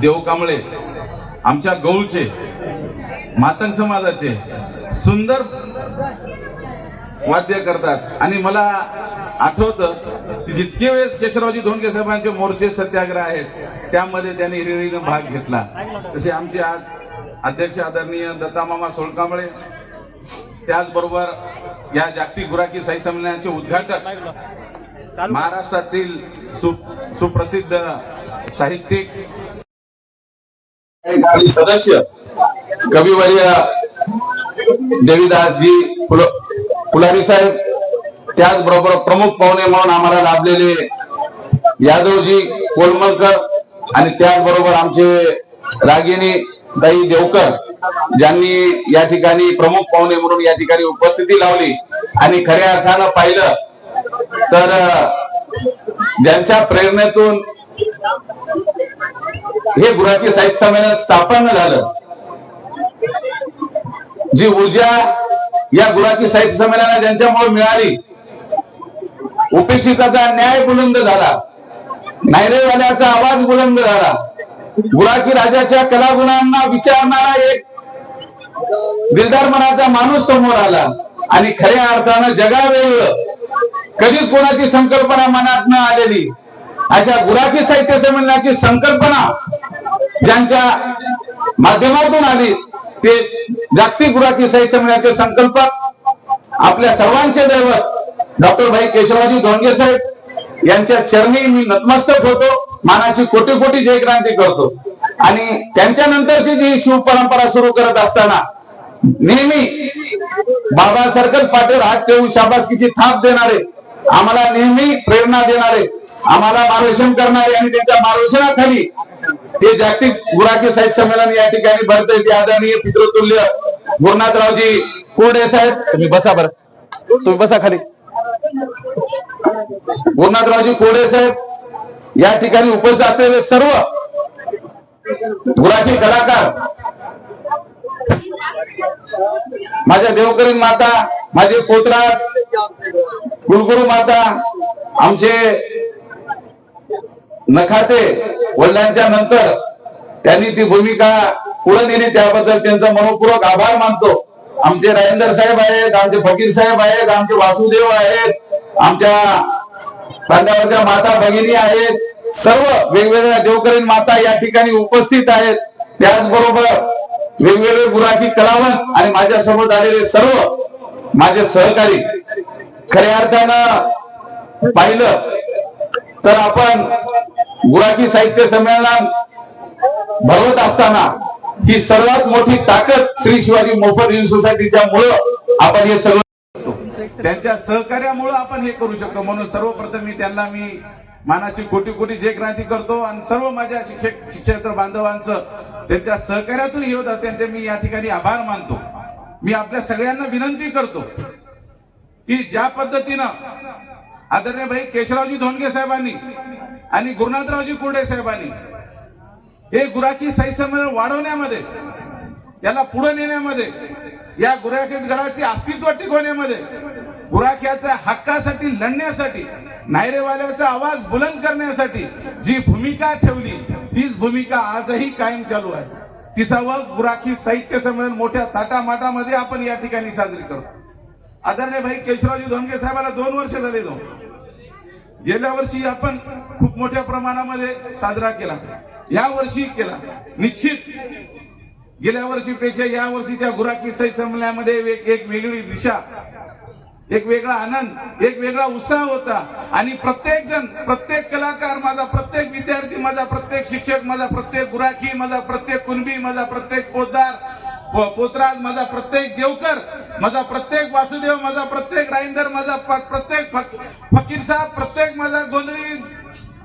देव कांबळे आमच्या गौळचे मातंग समाजाचे सुंदर वाद्य करतात. आणि मला आठवतं की जितके वेळेस केशवरावजी धोंडके साहेबांचे मोर्चे सत्याग्रह आहेत त्यामध्ये त्यांनी हिरिरीनं भाग घेतला. तसे आमचे आज अध्यक्ष आदरणीय दत्तामामा सोळकांबळे त्याचबरोबर या जागतिक गुराखी साई संमेलनाचे उद्घाटक महाराष्ट्रातील सु सुप्रसिद्ध साहित्यिक आणि सदस्य. कविवर्य देवीदासजी फुल फुलारी साहेब त्याचबरोबर प्रमुख पाहुणे म्हणून आम्हाला लाभलेले यादवजी कोलमलकर आणि त्याचबरोबर आमचे रागिनी दाई देवकर ज्यांनी या ठिकाणी प्रमुख पाहुणे म्हणून या ठिकाणी उपस्थिती लावली. आणि खऱ्या अर्थानं पाहिलं तर ज्यांच्या प्रेरणेतून हे गुराखी साहित्य संमेलन स्थापन झालं. जी ऊर्जा या गुराखी साहित्य संमेलनाला ज्यांच्यामुळे मिळाली उपेक्षिताचा न्याय बुलंद झाला. नायरेवाल्याचा आवाज बुलंद झाला. गुराखी राजाच्या कलागुणांना विचारणारा एक दिलदार मनाचा माणूस समोर आला आणि खऱ्या अर्थानं जगावेगळं. कधीच कोणाची संकल्पना मनात न आलेली. अशा गुराखी साहित्य संमेलनाची संकल्पना ज्यांच्या माध्यमातून आली ते जागतिक गुराखी साहित्य संमेलनाचे संकल्पक आपल्या सर्वांचे दैवत डॉक्टर भाई केशवराजी धोंडगे साहेब. यांच्या चरणी मी नतमस्तक होतो. मानाची कोटी कोटी जयक्रांती करतो. आणि त्यांच्या नंतरची जी शिव परंपरा सुरू करत असताना नेहमी बाबासारखंच पाठीवर हात ठेवून शाबासकीची थाप देणारे आम्हाला नेहमी प्रेरणा देणारे आम्हाला मार्गदर्शन करणारे आणि त्यांच्या मार्गदर्शनाखाली हे जागतिक गुराखी साहित्य संमेलन या ठिकाणी भरते ते आदरणीय पितृतुल्य गुरुनाथरावजी कोरडे साहेब. तुम्ही बसा बर. तुम्ही बसा खाली. गुरुनाथरावजी कोरडे साहेब या ठिकाणी उपस्थित असलेले सर्व गुराखी कलाकार माझ्या देवकरीण माता माझे पोतराज कुलगुरु माता आमचे नखाते वडिलांच्या नंतर त्यांनी ती भूमिका पुढे नेली. त्याबद्दल त्यांचा मनपूर्वक आभार मानतो. आमचे राजेंद्र साहेब आहेत आमचे फकीर साहेब आहेत आमचे वासुदेव आहेत आमच्या खांद्यावरच्या माता भगिनी आहेत सर्व वेगवेगळ्या देवकरीण माता या ठिकाणी उपस्थित आहेत. त्याचबरोबर वेगवेगळे गुराखी कलावंत आणि माझ्यासोबत आलेले सर्व माझे सहकारी. खऱ्या अर्थानं पाहिलं तर आपण गुराखी साहित्य संमेलन भरवत असताना ही सर्वात मोठी ताकद श्री शिवाजी मोफत हिंद सोसायटीच्या मुळे आपण हे सगळं त्यांच्या सहकार्यामुळे आपण हे करू शकतो. म्हणून सर्वप्रथम मी त्यांना मी मानाची कोटी कोटी जे क्रांती करतो आणि सर्व माझ्या शिक्षक शिक्षक बांधवांचं त्यांच्या सहकार्यातून हे होतात त्यांचे मी या ठिकाणी आभार मानतो. मी आपल्या सगळ्यांना विनंती करतो की ज्या पद्धतीनं आदरणीय भाई केशवरावजी धोंडगे साहेबांनी आणि गुरुनाथरावजी कुर्डे साहेबांनी हे गुराखी साई संमेलन वाढवण्यामध्ये याला पुढे नेण्यामध्ये या गुराखी गडाचे अस्तित्व टिकवण्यामध्ये गुराख्याच्या हक्कासाठी लढण्यासाठी नायरेवाल्याचा आवाज बुलंद करण्यासाठी जी भूमिका ठेवली तीच भूमिका आजही कायम चालू आहे. तिसावं गुराखी साहित्य संमेलन मोठ्या थाटामाटामध्ये आपण या ठिकाणी साजरी करतो आदरणीय भाई केशवरावजी धोंडगे साहेबाला दोन वर्ष झाले जाऊन. गेल्या वर्षी आपण खूप मोठ्या प्रमाणामध्ये साजरा केला. या वर्षी केला. निश्चित गेल्या वर्षीपेक्षा या वर्षी त्या गुराखी सही संमेलनामध्ये एक वेगळी दिशा एक वेगळा आनंद एक वेगळा उत्साह होता. आणि प्रत्येक जण प्रत्येक कलाकार माझा प्रत्येक विद्यार्थी माझा प्रत्येक शिक्षक माझा प्रत्येक गुराखी माझा प्रत्येक कुणबी माझा प्रत्येक पोद्दार हो, पोतराज माझा प्रत्येक देवकर माझा प्रत्येक वासुदेव माझा प्रत्येक राईंदर माझा प्रत्येक फकीर साहेब प्रत्येक माझा गोंधळी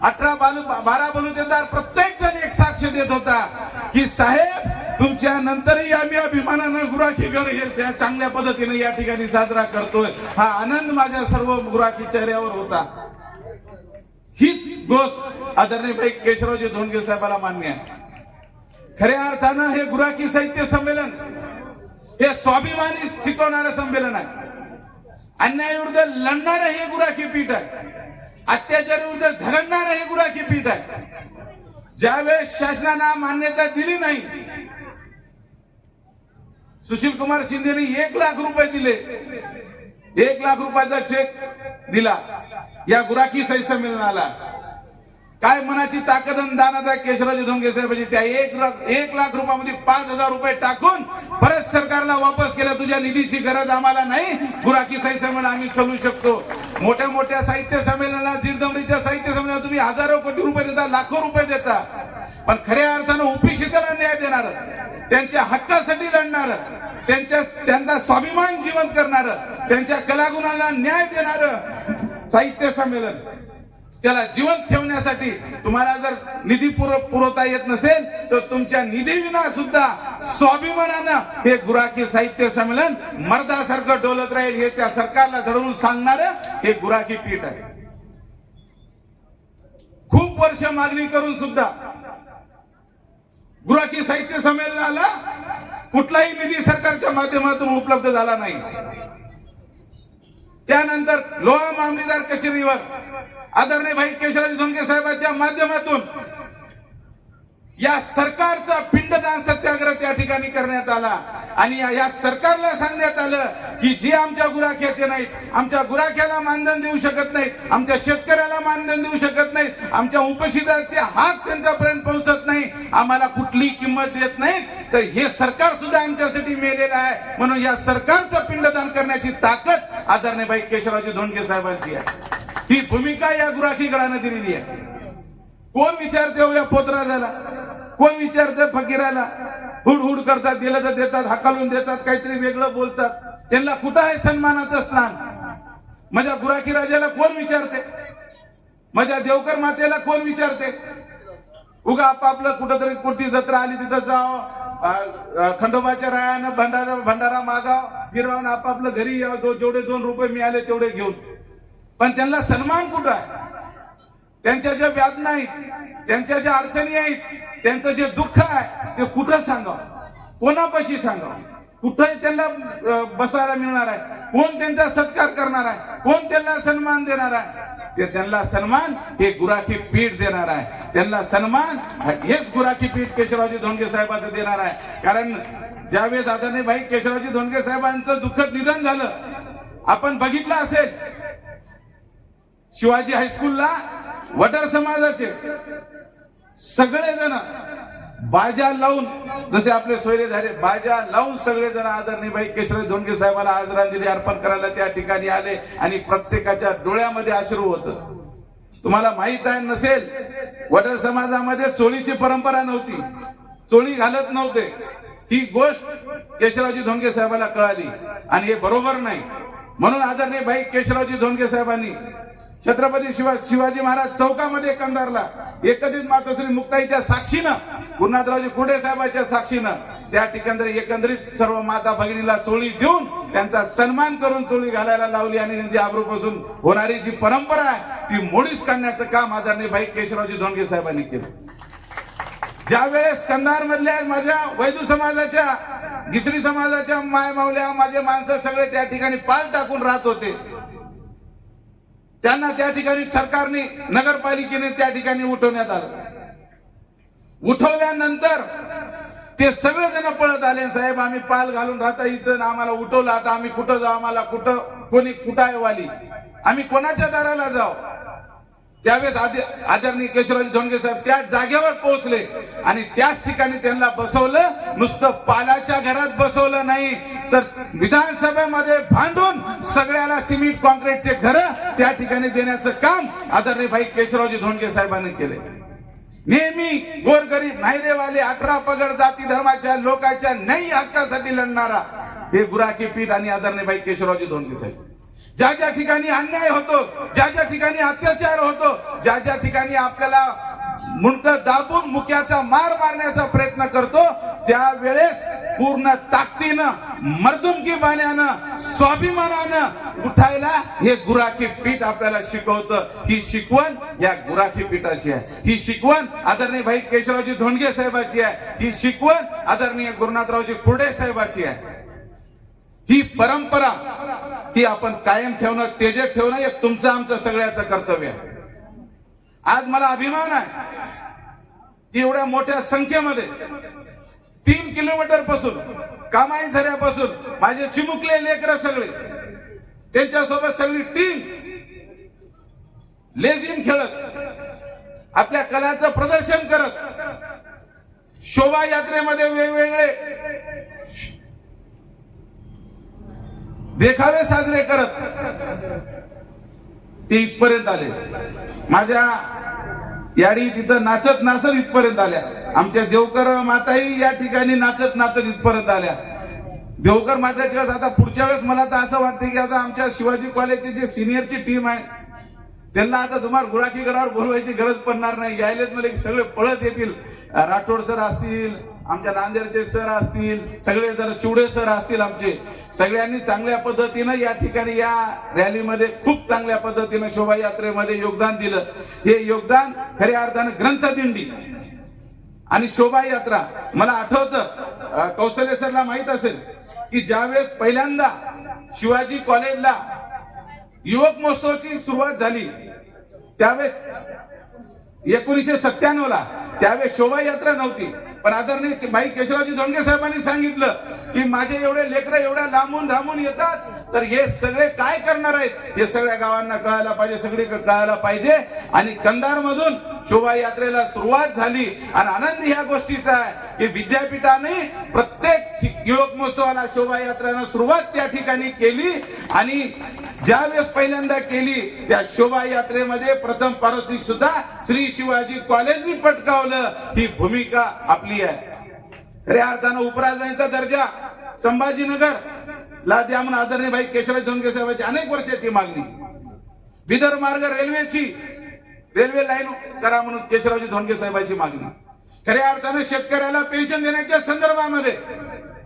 अठरा बालू बारा बलुतेदार प्रत्येक जण एक साक्ष देत होता की साहेब तुमच्या नंतरही आम्ही अभिमानानं गुराखी गड हे त्या चांगल्या पद्धतीने या ठिकाणी साजरा करतोय. हा आनंद माझ्या सर्व गुराखी चेहऱ्यावर होता. हीच गोष्ट आदरणीय केशवजी केशवरावजी धोंडगे साहेबाला मान्य आहे. खऱ्या अर्थानं हे गुराखी साहित्य संमेलन हे स्वाभिमानी शिकवणारं संमेलन आहे. अन्यायाविरुद्ध लढणारं हे गुराखी पीठ आहे. अत्याचाराविरुद्ध झगडणारं हे गुराखी पीठ आहे. ज्यावेळेस शासनानं मान्यता दिली नाही सुशील कुमार शिंदेने एक लाख रुपये दिले एक लाख रुपयाचा चेक दिला. या गुराखी सही संमेलनाला काय मनाची ताकद आणि दानत आहे केशवराज धोंगे साहेबांची त्या एक लाख एक लाख रुपयामध्ये पाच हजार रुपये टाकून परत सरकारला वापस केलं. तुझ्या निधीची गरज आम्हाला नाही. गुराखी साहित्य संमेलन आम्ही चलू शकतो. मोठ्या मोठ्या साहित्य संमेलनाला दीडदमडीच्या साहित्य संमेलनाला तुम्ही हजारो कोटी रुपये देता लाखो रुपये देता. पण खऱ्या अर्थानं उपिशिताला न्याय देणार त्यांच्या हक्कासाठी लढणार त्यांच्या त्यांचा स्वाभिमान जिवंत करणार त्यांच्या कलागुणाला न्याय देणार साहित्य संमेलन. त्याला जिवंत ठेवण्यासाठी तुम्हाला जर निधी पुरवता येत नसेल तर तुमच्या निधी विना सुद्धा स्वाभिमानानं हे गुराखी साहित्य संमेलन मर्दासारखं डोलत राहील हे त्या सरकारला घडवून सांगणार हे गुराखी पीठ आहे. खूप वर्ष मागणी करून सुद्धा गुराखी साहित्य संमेलनाला कुठलाही निधी सरकारच्या माध्यमातून उपलब्ध झाला नाही. त्यानंतर लोहा मामलेदार कचेरीवर आदरणीय भाई केशवराज धोंगे साहेबांच्या माध्यमातून या सरकारचा पिंडदान सत्याग्रह त्या ठिकाणी करण्यात आला. आणि या- सरकारला सांगण्यात आलं की जे आमच्या गुराख्याचे नाहीत आमच्या गुराख्याला मानधन देऊ शकत नाहीत आमच्या शेतकऱ्याला मानधन देऊ शकत नाहीत आमच्या उपशिताचे हात त्यांच्यापर्यंत पोहोचत नाही आम्हाला कुठली किंमत देत नाही तर हे सरकार सुद्धा आमच्यासाठी मेलेलं आहे. म्हणून या सरकारचं पिंडदान करण्याची ताकद आदरणीय भाई केशवराजी धोंडगे साहेबांची आहे. ही भूमिका या गुराखीगडानं दिलेली आहे. कोण विचारते हो या पोतराजाला? कोण विचारते फकीराला? हुड हुड करतात दिलं तर देतात हाकालून देतात काहीतरी वेगळं बोलतात. त्यांना कुठं आहे सन्मानाचं स्थान? माझ्या गुराखी राजाला कोण विचारते? माझ्या देवकर मातेला कोण विचारते? उगा आपापलं कुठंतरी कुठली जत्रा आली तिथं जाव खंडोबाच्या रायानं भंडारा भंडारा मागाव फिरवावून आपापलं घरी यावं जेवढे दोन रुपये मिळाले तेवढे घेऊन. पण त्यांना सन्मान कुठं आहे? त्यांच्या ज्या व्याधना आहेत त्यांच्या ज्या अडचणी आहेत त्यांचं जे दुःख आहे ते कुठं सांगावं? कोणापाशी सांगावं? कुठं त्यांना बसायला मिळणार आहे. कोण त्यांचा सत्कार करणार आहे? कोण त्यांना सन्मान देणार आहे? ते त्यांना सन्मान हे गुराखी पीठ देणार आहे. त्यांना सन्मान हेच गुराखी पीठ केशवरावजी धोंडगे साहेबांचं देणार आहे. कारण ज्यावेळेस आदरणीय भाई केशवरावजी धोंडगे साहेबांचं दुःखद निधन झालं आपण बघितलं असेल शिवाजी हायस्कूलला वटर समाजाचे सगळेजण बाजा लावून जसे आपले सोयरे झाले बाजा लावून सगळेजण आदरणीय बाई केशव धोंडगे साहेबाला आदरांजली अर्पण करायला त्या ठिकाणी आले आणि प्रत्येकाच्या डोळ्यामध्ये अश्रू होत. तुम्हाला माहीत आहे नसेल वडर समाजामध्ये चोळीची परंपरा नव्हती. चोळी घालत नव्हते. ही गोष्ट केशवरावजी धोंडगे साहेबाला कळाली. आणि हे बरोबर नाही. म्हणून आदरणीय भाई केशवरावजी धोंडगे साहेबांनी छत्रपती शिवा शिवाजी महाराज चौकामध्ये कंधारला. एकत्रित मातोश्री मुक्ताईच्या साक्षीनं गुरुनाथरावजी कुडे साहेबांच्या साक्षीनं त्या ठिकाणी एकंदरीत सर्व माता भगिनीला चोळी देऊन त्यांचा सन्मान करून चोळी घालायला लावली आणि त्यांची आब्रूपासून होणारी जी परंपरा आहे ती मोडीस काढण्याचं काम आदरणीय भाई केशवरावजी धोंडगे साहेबांनी केलं. ज्या वेळेस कंधार मधल्या माझ्या वैदू समाजाच्या गिसरी समाजाच्या माय मावल्या माझे माणसं सगळे त्या ठिकाणी पाल टाकून राहत होते त्यांना त्या ठिकाणी सरकारने नगरपालिकेने त्या ठिकाणी उठवण्यात आलं. उठवल्यानंतर ते सगळेजण पळत आले. साहेब आम्ही पाल घालून राहता इथं आम्हाला उठवलं. आता आम्ही कुठं जाऊ? आम्हाला कुठं कोणी कुठं आहे वाली आम्ही कोणाच्या दाराला जाऊ? त्यावेळेस आदि- आदरणीय केशवराज धोंडगे साहेब त्या जागेवर पोहोचले. आणि त्याच ठिकाणी त्यांना बसवलं. नुसतं पालाच्या घरात बसवलं नाही. तर विधानसभेमध्ये भांडून सगळ्याला सिमेंट कॉन्क्रीटचे घर त्या ठिकाणी देण्याचं काम आदरणीय भाई केशवरावजी धोंडगे साहेबांनी केले नेहमी गोरगरीब नायरेवाले अठरा पगड जाती धर्माच्या लोकांच्या न्यायी हक्कासाठी लढणारा हे गुराखी पीठ आणि आदरणीय भाई केशवरावजी धोंडगे साहेब. ज्या ज्या ठिकाणी अन्याय होतो ज्या ज्या ठिकाणी अत्याचार होतो ज्या ज्या ठिकाणी आपल्याला मुंडक दाबून मुक्याचा मार मारण्याचा प्रयत्न करतो त्यावेळेस पूर्ण ताकदीनं मर्दुमकी बाण्यानं स्वाभिमानानं उठायला हे गुराखी पीठ आपल्याला शिकवतं. ही शिकवण या गुराखी पीठाची आहे. ही शिकवण आदरणीय भाई केशवरावजी धोंडगे साहेबाची आहे. ही शिकवण आदरणीय गुरुनाथरावजी कुर्डे साहेबाची आहे. ही परंपरा ती आपण कायम ठेवणं तेजेत ठेवणं हे तुमचं आमचं सगळ्याचं कर्तव्य आहे. आज मला अभिमान आहे की एवढ्या मोठ्या संख्येमध्ये तीन किलोमीटरपासून कामाई झऱ्यापासून माझे चिमुकले लेकर सगळे त्यांच्यासोबत सगळी टीम लेझिम खेळत आपल्या कलाचं प्रदर्शन करत शोभायात्रेमध्ये वेगवेगळे देखावे साजरे करत ते इथपर्यंत आले. माझ्या याडी तिथं नाचत नाचत इथपर्यंत आल्या. आमच्या देवकर माताही या ठिकाणी नाचत नाचत इथपर्यंत आल्या. देवकर माताच्या आता पुढच्या वेळेस मला तर असं वाटतं की आता आमच्या शिवाजी कॉलेजची जे सिनियरची टीम आहे त्यांना आता तुम्हाला गुराखी गडावर बोलवायची गरज पडणार नाही. यायलेत मला सगळे पळत येतील. राठोड सर असतील आमच्या नांदेडचे सर असतील सगळे जर चिवडे सर असतील आमचे सगळ्यांनी चांगल्या पद्धतीनं या ठिकाणी या रॅलीमध्ये खूप चांगल्या पद्धतीनं शोभायात्रेमध्ये योगदान दिलं. हे योगदान खऱ्या अर्थानं ग्रंथदिंडी आणि शोभायात्रा. मला आठवतं कौशल्य सरला माहीत असेल की ज्यावेळेस पहिल्यांदा शिवाजी कॉलेजला युवक महोत्सवाची सुरुवात झाली त्यावेळेस एकोणीसशे सत्त्याण्णव ला त्यावेळेस शोभायात्रा नव्हती. पण आदरणीय भाई केशवरावजी धोंडगे साहेबांनी सांगितलं की माझे एवढे लेकर एवढ्या लांबून धांबून येतात तर हे सगळे काय करणार आहेत? हे सगळ्या गावांना कळायला पाहिजे सगळीकडे कळायला पाहिजे. आणि कंधार मधून शोभायात्रेला सुरुवात झाली. आणि आनंद ह्या गोष्टीचा आहे की विद्यापीठाने प्रत्येक युवक महोत्सवाला शोभायात्रेनं सुरुवात त्या ठिकाणी केली. आणि ज्या वेळेस पहिल्यांदा केली त्या शोभायात्रेमध्ये प्रथम पारितोषिक सुद्धा श्री शिवाजी कॉलेजनी पटकावलं. ही भूमिका आपली आहे. खऱ्या अर्थानं उपराजांचा दर्जा संभाजीनगर ला द्या म्हणून आदरणीय भाई केशवराज धोंडगे साहेबांची अनेक वर्षाची मागणी. विदर्भ मार्ग रेल्वेची रेल्वे लाईन करा म्हणून केशवराजी धोंडगे साहेबांची मागणी. खऱ्या अर्थानं शेतकऱ्याला पेन्शन देण्याच्या संदर्भामध्ये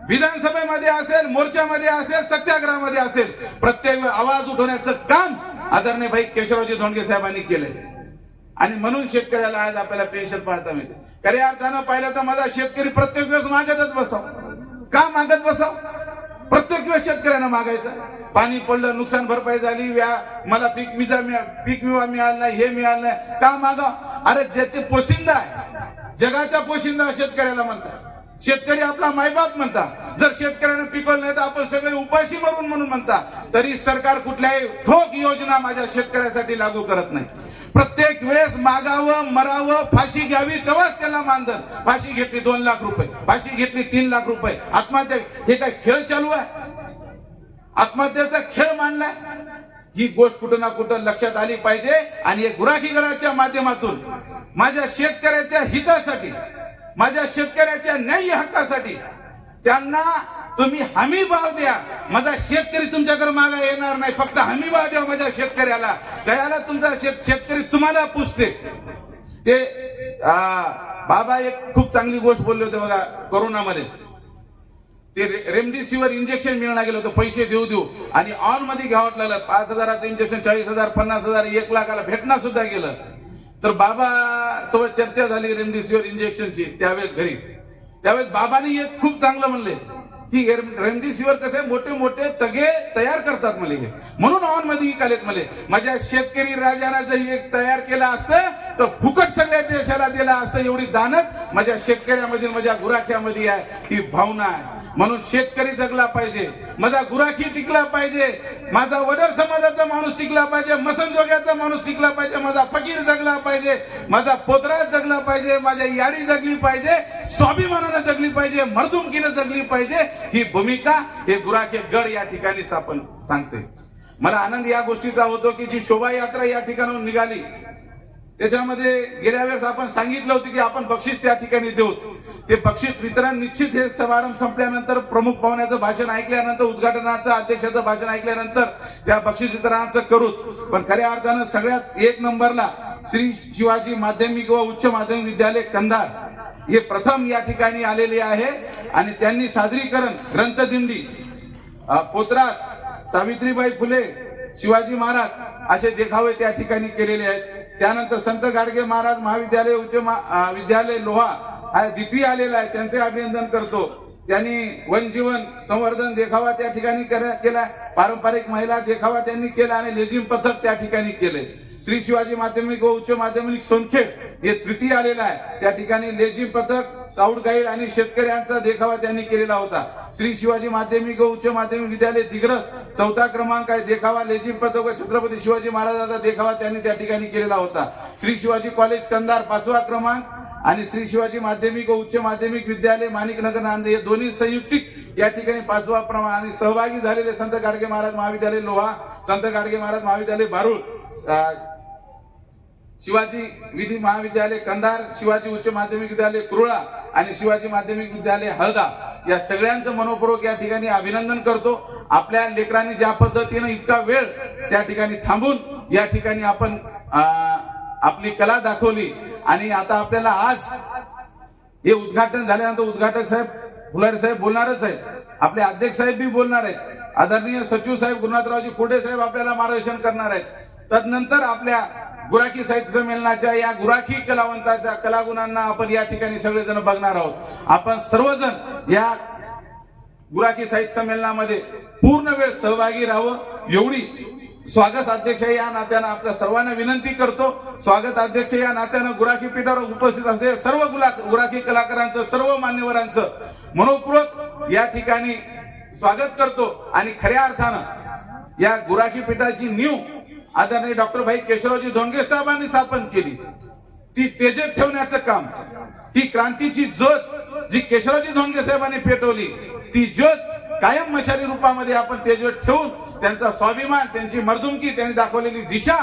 विधानसभेमध्ये असेल मोर्चामध्ये असेल सत्याग्रहामध्ये असेल प्रत्येक आवाज उठवण्याचं काम आदरणीय भाई केशवरावजी धोंडगे साहेबांनी केलंय. आणि म्हणून शेतकऱ्याला आज आपल्याला पेन्शन पाहता मिळते. खऱ्या अर्थानं पाहिलं तर माझा शेतकरी प्रत्येक वेळेस मागतच बसाव. का मागत बसाव? प्रत्येक वेळेस शेतकऱ्यांना मागायचं. पाणी पडलं नुकसान भरपाई झाली व्या मला पीक विजा मिळा- पीक विमा मिळाला नाही हे मिळालं नाही. का मागाव? अरे ज्याचे पोशिंदा आहे जगाचा पोशिंदा शेतकऱ्याला म्हणतात. शेतकरी आपला मायबाप म्हणता. जर शेतकऱ्यानं पिकवलं नाही तर आपण सगळे उपाशी मरून म्हणून म्हणता. तरी सरकार कुठल्याही ठोक योजना माझ्या शेतकऱ्यासाठी लागू करत नाही. प्रत्येक वेळेस मागावं मरावं फाशी घ्यावी तेव्हाच त्याला मानधन फाशी घेतली दोन लाख रुपये फाशी घेतली तीन लाख रुपये. आत्महत्या हे काय खेळ चालू आहे? आत्महत्येचा खेळ मांडलाय? ही गोष्ट कुठं ना कुठं लक्षात आली पाहिजे. आणि हे गुराखीगडाच्या माध्यमातून माझ्या शेतकऱ्याच्या हितासाठी माझ्या शेतकऱ्याच्या न्याय्य हक्कासाठी त्यांना तुम्ही हमी भाव द्या. माझा शेतकरी तुमच्याकडे मागा येणार नाही. फक्त हमी भाव द्या माझ्या शेतकऱ्याला. गयाला तुमचा शेत- शेतकरी तुम्हाला पुसते. ते आ, बाबा एक खूप चांगली गोष्ट बोलले होते बघा कोरोनामध्ये. ते रेमडेसिवीर इंजेक्शन मिळणार गेलं होतं. पैसे देऊ देऊ. आणि ऑनमध्ये घ्यावं लागलं. पाच हजाराचं इंजेक्शन चाळीस हजार पन्नास हजार एक लाखाला भेटणार सुद्धा गेलं. तर बाबा सोबत चर्चा झाली रेमडेसिवीर इंजेक्शनची त्यावेळेस घरी. त्यावेळेस बाबांनी एक खूप चांगलं म्हणले की रेमडेसिवीर कसे मोठे मोठे टगे तयार करतात मला हे. म्हणून ऑनमध्ये विकालेत मला माझ्या शेतकरी राजानं जर एक तयार केलं असतं तर फुकट सगळ्या देशाला दिलं असतं एवढी दानत माझ्या शेतकऱ्यामध्ये माझ्या गुराख्यामध्ये आहे ही भावना आहे. म्हणून शेतकरी जगला पाहिजे. माझा गुराखी टिकला पाहिजे. माझा वडर समाजाचा माणूस टिकला पाहिजे. मसनजोग्याचा माणूस टिकला पाहिजे. माझा फकीर जगला पाहिजे. माझा पोतरा जगला पाहिजे. माझ्या याडी जगली पाहिजे. स्वाभिमानानं जगली पाहिजे. मर्दुमकीनं जगली पाहिजे. ही भूमिका हे गुराखे गड या ठिकाणी स्थापन सांगते मला आनंद या गोष्टीचा होतो की जी शोभायात्रा या ठिकाणाहून निघाली त्याच्यामध्ये गेल्या वेळेस आपण सांगितलं होतं की आपण बक्षीस त्या ठिकाणी देऊ. ते बक्षीस वितरण निश्चित हे समारंभ संपल्यानंतर प्रमुख पाहुण्याचं भाषण ऐकल्यानंतर उद्घाटनाचं अध्यक्षाचं भाषण ऐकल्यानंतर त्या बक्षीस वितरणाचं करू पण खऱ्या अर्थानं सगळ्यात एक नंबरला श्री शिवाजी माध्यमिक व उच्च माध्यमिक विद्यालय कंधार हे प्रथम या ठिकाणी आलेले आहे. आणि त्यांनी सादरीकरण ग्रंथदिंडी पोत्रात सावित्रीबाई फुले शिवाजी महाराज असे देखावे त्या ठिकाणी केलेले आहेत. त्यानंतर संत गाडगे महाराज महाविद्यालय उच्च विद्यालय लोहा हा द्वितीय आलेला आहे. त्यांचे अभिनंदन करतो. त्यांनी वनजीवन संवर्धन देखावा त्या ठिकाणी केला. पारंपरिक महिला देखावा त्यांनी केला आणि लेझिम पथक त्या ठिकाणी केले. श्री शिवाजी माध्यमिक व उच्च माध्यमिक सोनखेड हे तृतीय आलेलं आहे. त्या ठिकाणी लेझिम पथक साऊड गाईड आणि शेतकऱ्यांचा देखावा त्यांनी केलेला होता. श्री शिवाजी माध्यमिक व उच्च माध्यमिक विद्यालय दिग्रस चौथा क्रमांक आहे देखावा. लेझिम पथक छत्रपती शिवाजी महाराजांचा देखावा त्यांनी त्या ठिकाणी केलेला होता. श्री शिवाजी कॉलेज कंधार पाचवा क्रमांक. आणि श्री शिवाजी माध्यमिक व उच्च माध्यमिक विद्यालय माणिकनगर नांदे हे दोन्ही संयुक्तिक या ठिकाणी पाचवा क्रमांक. आणि सहभागी झालेले संत गाडगे महाराज महाविद्यालय लोहा संत गाडगे महाराज महाविद्यालय भारूड शिवाजी विधी महाविद्यालय कंधार शिवाजी उच्च माध्यमिक विद्यालय कुरुळा आणि शिवाजी माध्यमिक विद्यालय हळदा. या सगळ्यांचं मनोपूर्वक या ठिकाणी अभिनंदन करतो. आपल्या लेकरांनी ज्या पद्धतीनं इतका वेळ त्या ठिकाणी थांबून या ठिकाणी आपण आपली कला दाखवली. आणि आता आपल्याला आज हे उद्घाटन झाल्यानंतर उद्घाटक साहेब फुलारी साहेब बोलणारच आहेत. आपले अध्यक्ष साहेब बी बोलणार आहेत. आदरणीय सचिव साहेब गुरुनाथरावजी कोडे साहेब आपल्याला मार्गदर्शन करणार आहेत. तदनंतर आपल्या गुराखी साहित्य संमेलनाच्या या गुराखी कलावंताच्या कलागुणांना आपण या ठिकाणी सगळेजण बघणार आहोत. आपण सर्वजण या गुराखी साहित्य संमेलनामध्ये पूर्ण वेळ सहभागी राहावं. एवढी स्वागत अध्यक्ष या नात्यानं आपल्या सर्वांना विनंती करतो. स्वागत अध्यक्ष या नात्यानं गुराखी पीठावर उपस्थित असलेल्या सर्व गुला गुराखी कलाकारांचं सर्व मान्यवरांचं मनोपूर्वक या ठिकाणी स्वागत करतो. आणि खऱ्या अर्थानं या गुराखी पीठाची नीव आदरणीय डॉक्टर भाई केशवरावजी धोंडगे साहेबांनी स्थापन केली. ती तेजत ठेवण्याचं काम ही क्रांतीची ज्योत जी केशवरावजी धोंडगे साहेबांनी पेटवली ती ज्योत कायम मशाली रूपामध्ये आपण तेजत ठेवून त्यांचा स्वाभिमान त्यांची मर्दुमकी त्यांनी दाखवलेली दिशा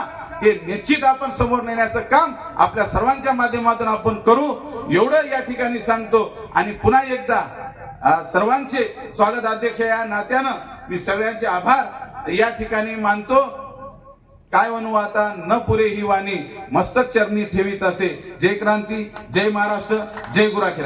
हे निश्चित आपण समोर नेण्याचं काम आपल्या सर्वांच्या माध्यमातून आपण करू. एवढं या ठिकाणी सांगतो आणि पुन्हा एकदा सर्वांचे स्वागत अध्यक्ष या नात्यानं मी सगळ्यांचे आभार या ठिकाणी मानतो. काय म्हणू आता? न पुरे ही वाणी. मस्तक चरणी ठेवीत असे. जय क्रांती जय महाराष्ट्र जय गुराखी